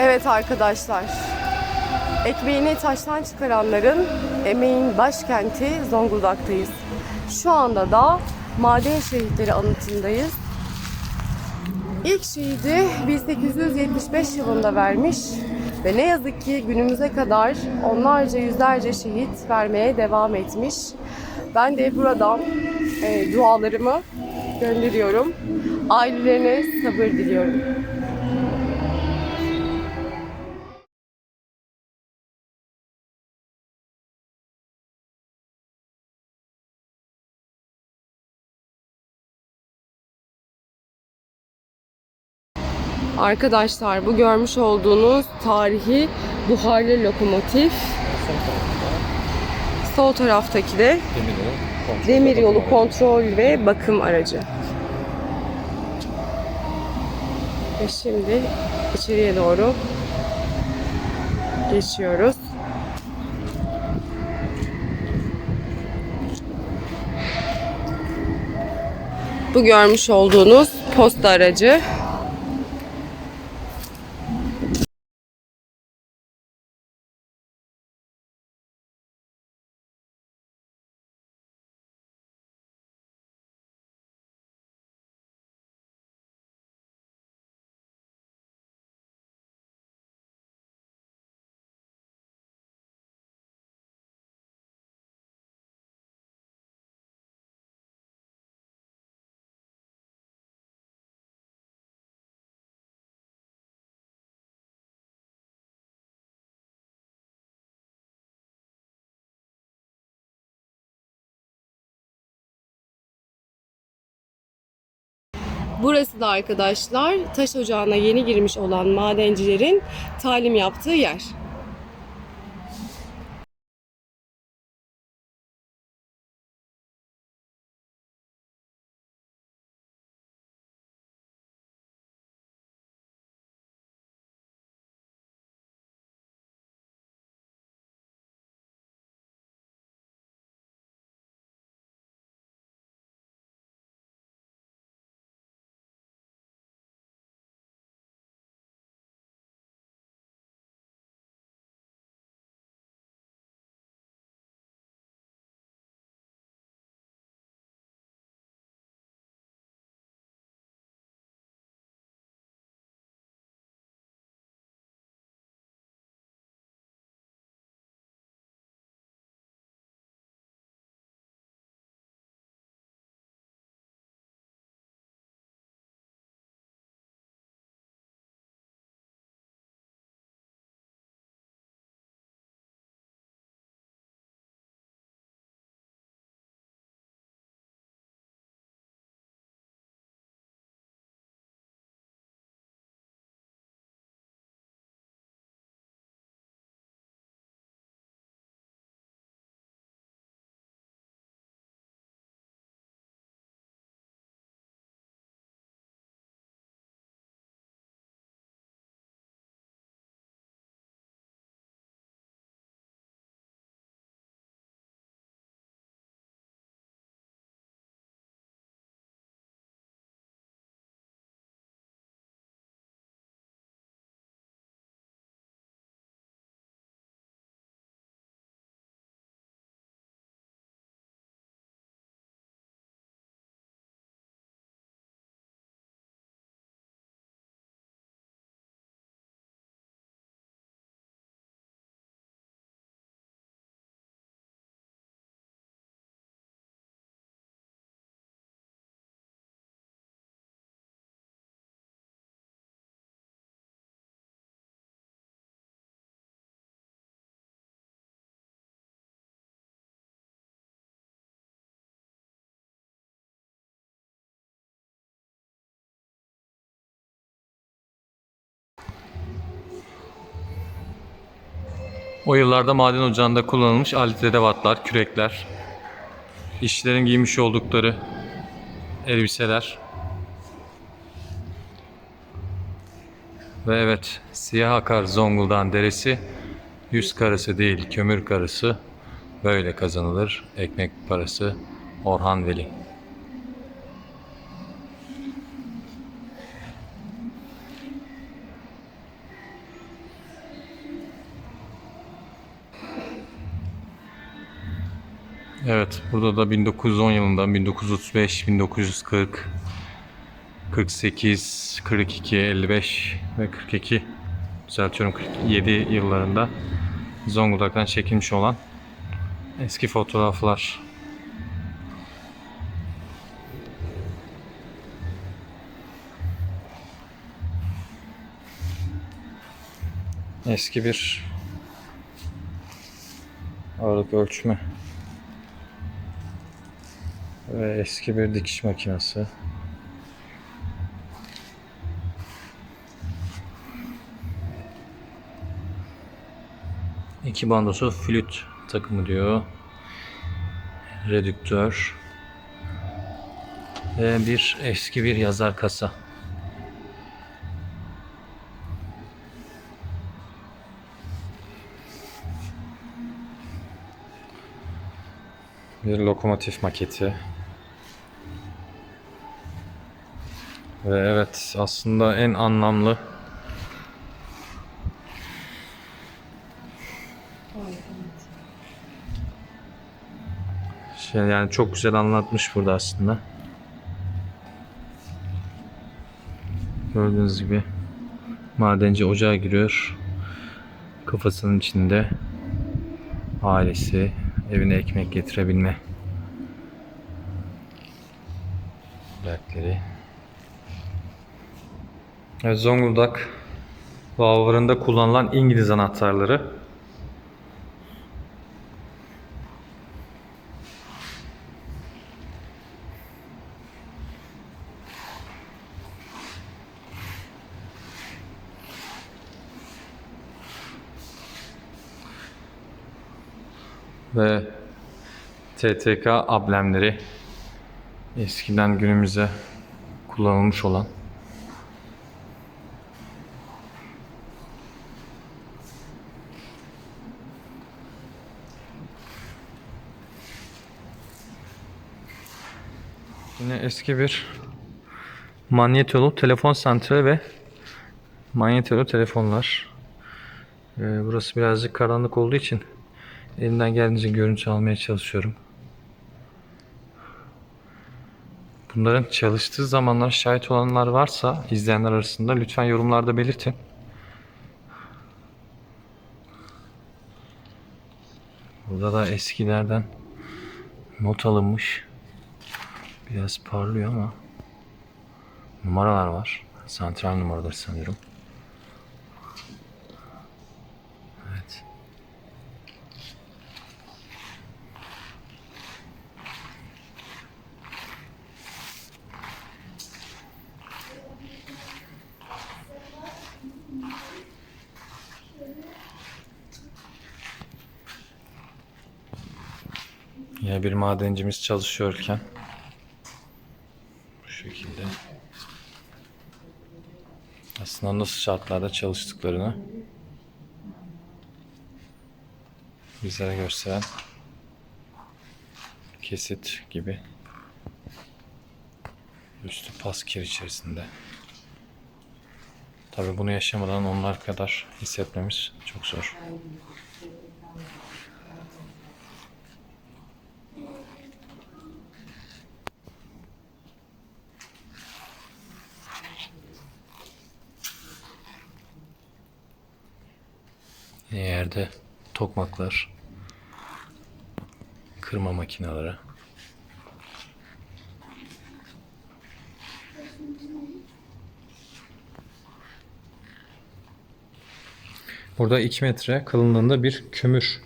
Evet arkadaşlar. Ekmeğini taştan çıkaranların emeğin başkenti Zonguldak'tayız. Şu anda da maden şehitleri anıtındayız. İlk şehidi 1875 yılında vermiş ve ne yazık ki günümüze kadar onlarca yüzlerce şehit vermeye devam etmiş. Ben de buradan e, dualarımı gönderiyorum. Ailelerine sabır diliyorum. Arkadaşlar bu görmüş olduğunuz tarihi buharlı lokomotif. Sol taraftaki de demir yolu kontrol ve bakım aracı. Ve şimdi içeriye doğru geçiyoruz. Bu görmüş olduğunuz posta aracı. Burası da arkadaşlar taş ocağına yeni girmiş olan madencilerin talim yaptığı yer. O yıllarda maden ocağında kullanılmış alet edevatlar, kürekler, işçilerin giymiş oldukları elbiseler. Ve evet, siyah akar Zonguldak'ın deresi, yüz karısı değil kömür karısı, böyle kazanılır ekmek parası Orhan Veli. Evet, burada da 1910 yılında 1935, 1940, 48, 42, 55 ve 42 düzeltiyorum 47 yıllarında Zonguldak'tan çekilmiş olan eski fotoğraflar. Eski bir ağırlık ölçme ve eski bir dikiş makinesi. İki bandosu flüt takımı diyor. Redüktör. Ve bir eski bir yazar kasa. Bir lokomotif maketi. Ve evet aslında en anlamlı şey yani çok güzel anlatmış burada aslında. Gördüğünüz gibi madenci ocağa giriyor. Kafasının içinde ailesi evine ekmek getirebilme dertleri. Evet, Zonguldak Vavırında kullanılan İngiliz anahtarları. Ve TTK amblemleri eskiden günümüze kullanılmış olan Yine eski bir manyetolu telefon santrali ve manyetolu telefonlar. Ee, burası birazcık karanlık olduğu için elimden geldiğince görüntü almaya çalışıyorum. Bunların çalıştığı zamanlar şahit olanlar varsa izleyenler arasında lütfen yorumlarda belirtin. Burada da eskilerden not alınmış. Biraz parlıyor ama numaralar var. Santral numaraları sanıyorum. Evet. Yine bir madencimiz çalışıyorken şekilde aslında nasıl şartlarda çalıştıklarını bizlere gösteren kesit gibi üstü pas kir içerisinde. Tabi bunu yaşamadan onlar kadar hissetmemiz çok zor. Yerde tokmaklar, kırma makineleri. Burada 2 metre kalınlığında bir kömür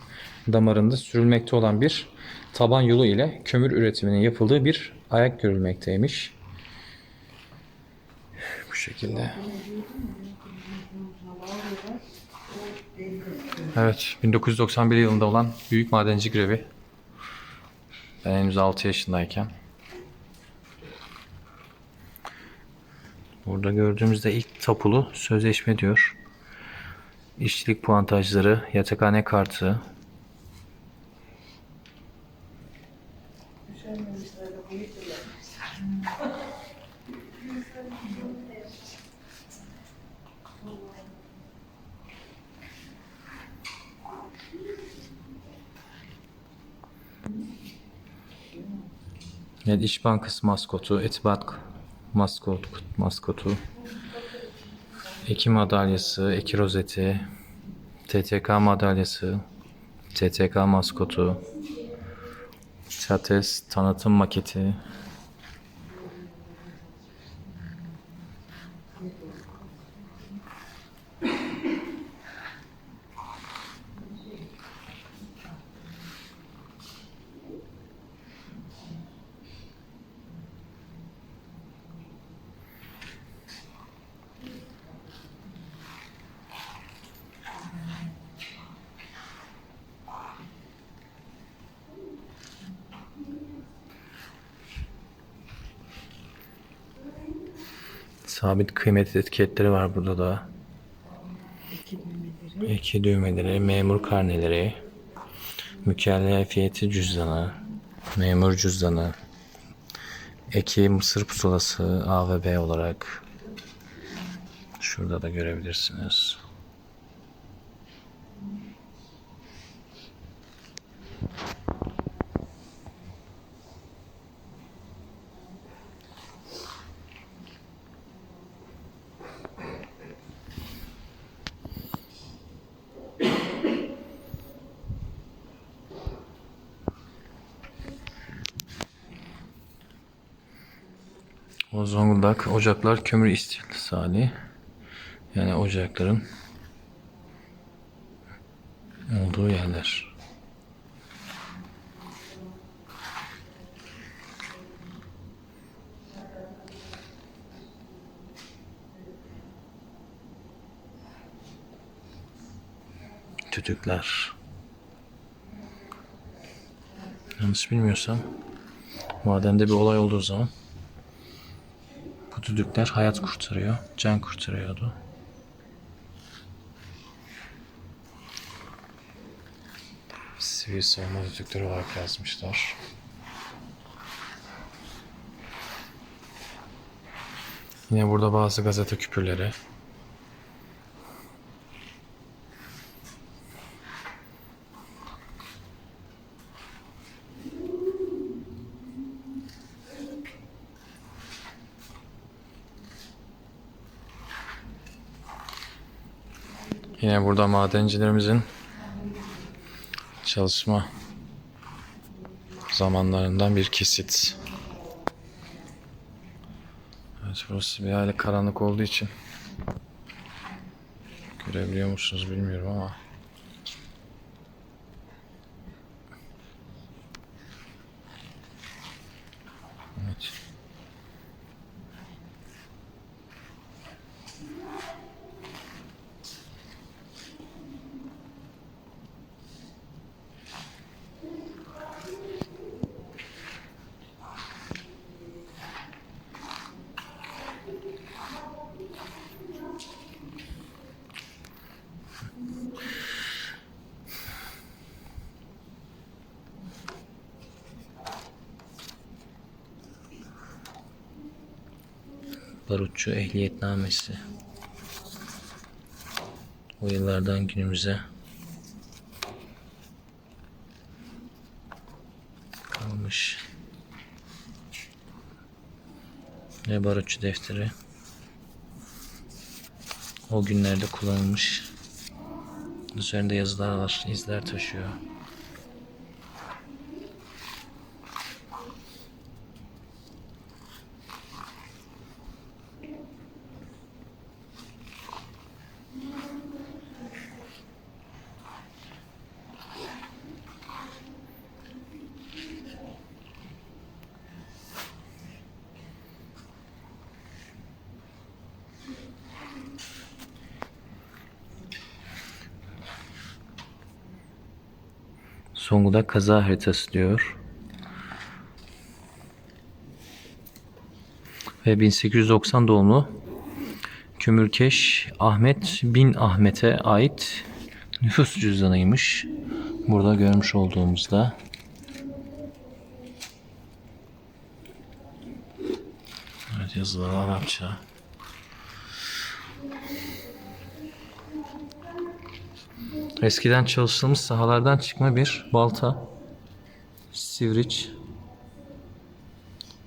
damarında sürülmekte olan bir taban yolu ile kömür üretiminin yapıldığı bir ayak görülmekteymiş. Bu şekilde. Evet, 1991 yılında olan büyük madenci grevi. Ben henüz 6 yaşındayken. Burada gördüğümüzde ilk tapulu sözleşme diyor. İşçilik puantajları, yatakhane kartı. Evet, İş Bankası maskotu, Etibat maskot, maskotu, Eki madalyası, Eki rozeti, TTK madalyası, TTK maskotu, Çates tanıtım maketi, sabit kıymet etiketleri var burada da. Eki düğmeleri, memur karneleri, mükellefiyeti cüzdanı, memur cüzdanı, eki mısır pusulası A ve B olarak şurada da görebilirsiniz. O Zonguldak Ocaklar Kömür İstisali yani ocakların olduğu yerler. Tütükler. Yanlış bilmiyorsam madende bir olay olduğu zaman düdükler hayat kurtarıyor. Can kurtarıyordu. Sivil savunma düdükleri olarak yazmışlar. Yine burada bazı gazete küpürleri. Yine burada madencilerimizin çalışma zamanlarından bir kesit. Evet burası bir hali karanlık olduğu için görebiliyor musunuz bilmiyorum ama Evet. Barutçu ehliyetnamesi. O yıllardan günümüze kalmış. Ve barutçu defteri. O günlerde kullanılmış. Üzerinde yazılar var, izler taşıyor. Zonguldak kaza haritası diyor. Ve 1890 doğumlu Kömürkeş Ahmet bin Ahmet'e ait nüfus cüzdanıymış. Burada görmüş olduğumuzda. Evet yazılar Arapça. Eskiden çalıştığımız sahalardan çıkma bir balta. Sivriç.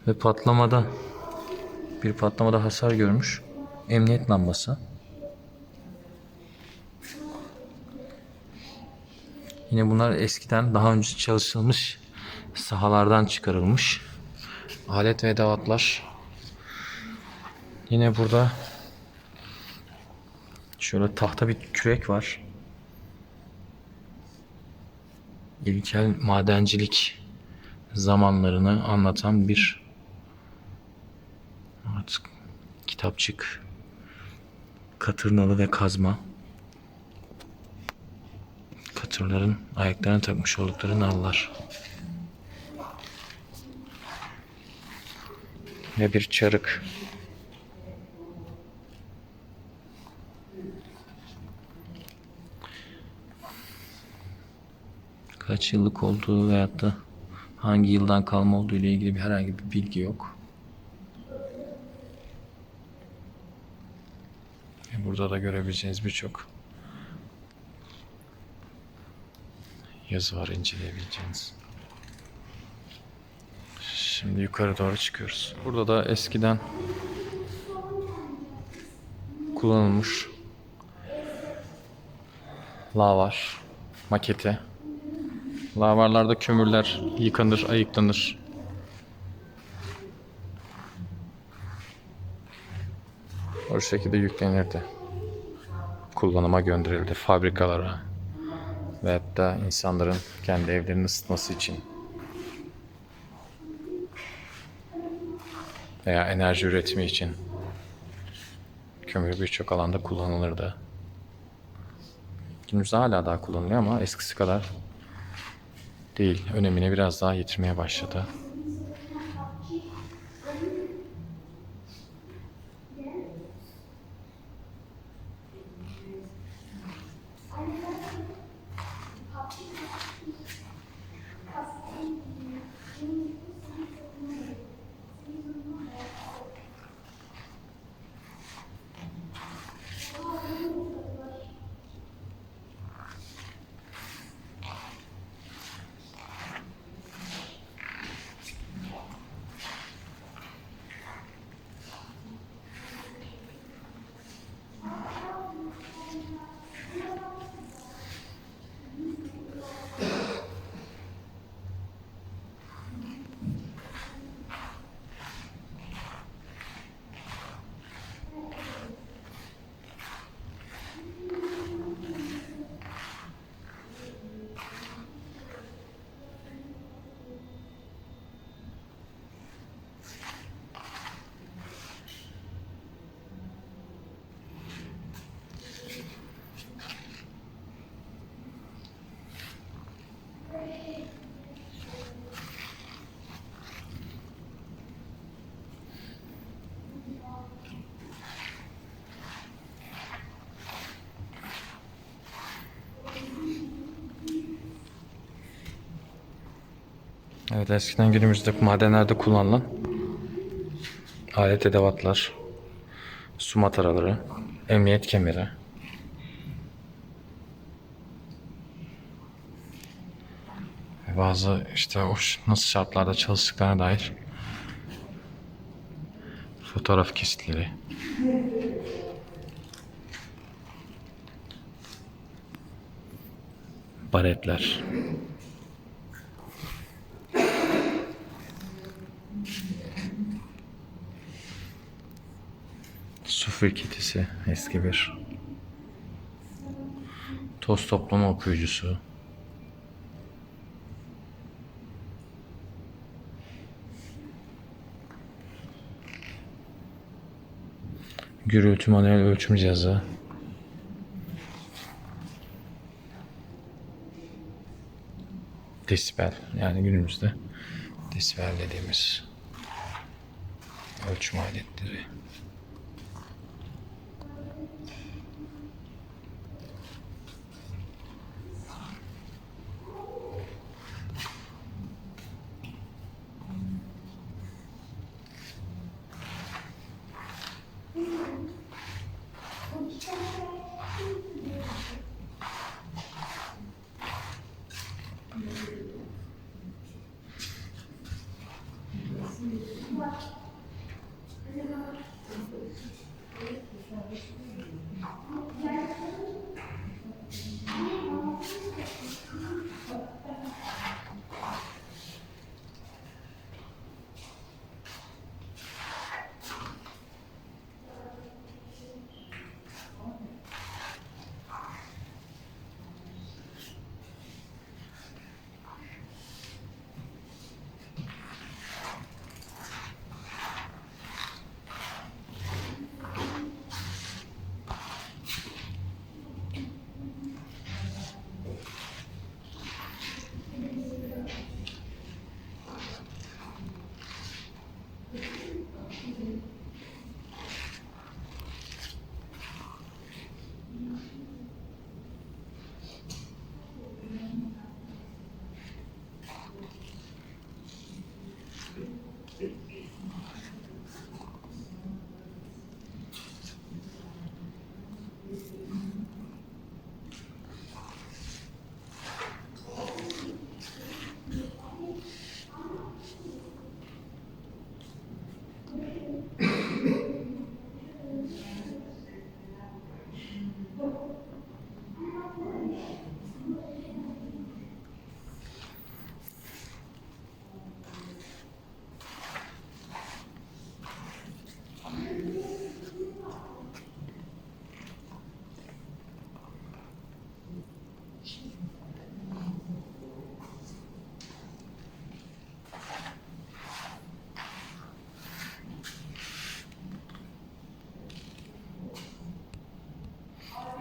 Ve patlamada bir patlamada hasar görmüş. Emniyet lambası. Yine bunlar eskiden daha önce çalışılmış sahalardan çıkarılmış alet ve edevatlar. Yine burada şöyle tahta bir kürek var. İlkel madencilik zamanlarını anlatan bir artık kitapçık katırnalı ve kazma katırların ayaklarına takmış oldukları nallar ve bir çarık kaç yıllık olduğu veyahut da hangi yıldan kalma olduğu ile ilgili bir herhangi bir bilgi yok. Burada da görebileceğiniz birçok yazı var inceleyebileceğiniz. Şimdi yukarı doğru çıkıyoruz. Burada da eskiden kullanılmış lavar maketi. Lavarlarda kömürler yıkanır, ayıklanır. O şekilde yüklenirdi. Kullanıma gönderildi fabrikalara ve hatta insanların kendi evlerini ısıtması için veya enerji üretimi için kömür birçok alanda kullanılırdı. Günümüzde hala daha kullanılıyor ama eskisi kadar değil. Önemini biraz daha yitirmeye başladı. Evet eskiden günümüzde madenlerde kullanılan alet edevatlar, su mataraları, emniyet kemeri. Bazı işte o nasıl şartlarda çalıştıklarına dair fotoğraf kesitleri. Baretler. Su firketisi eski bir. Toz toplama okuyucusu. Gürültü manuel ölçüm cihazı. Desibel yani günümüzde desibel dediğimiz ölçüm aletleri.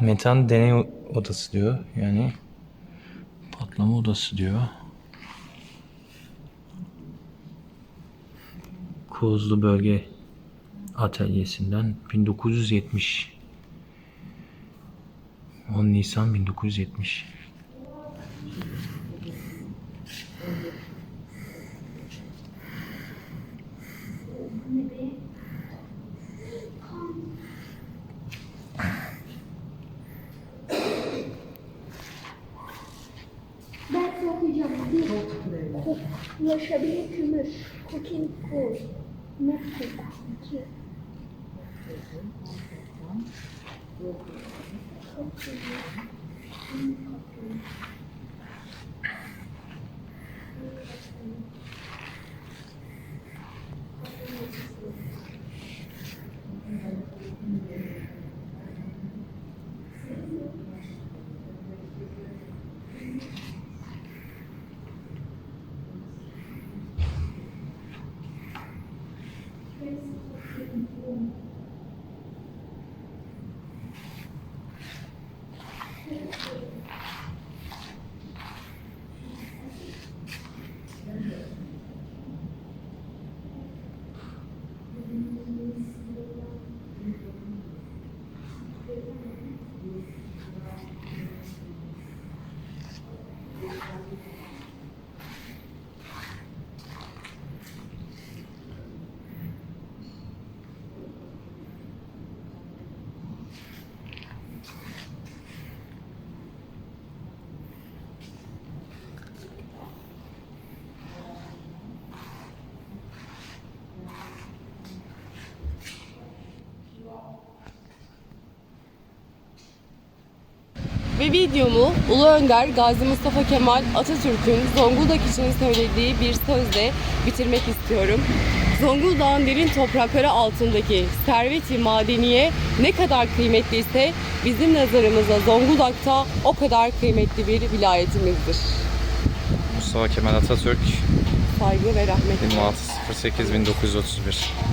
Metan deney odası diyor. Yani patlama odası diyor. Kozlu Bölge Atölyesi'nden 1970 10 Nisan 1970 Thank you. Ve videomu Ulu Önder Gazi Mustafa Kemal Atatürk'ün Zonguldak için söylediği bir sözle bitirmek istiyorum. Zonguldak'ın derin toprakları altındaki serveti madeniye ne kadar kıymetliyse bizim nazarımızda Zonguldak'ta o kadar kıymetli bir vilayetimizdir. Mustafa Kemal Atatürk Saygı ve rahmetle. 26.08.1931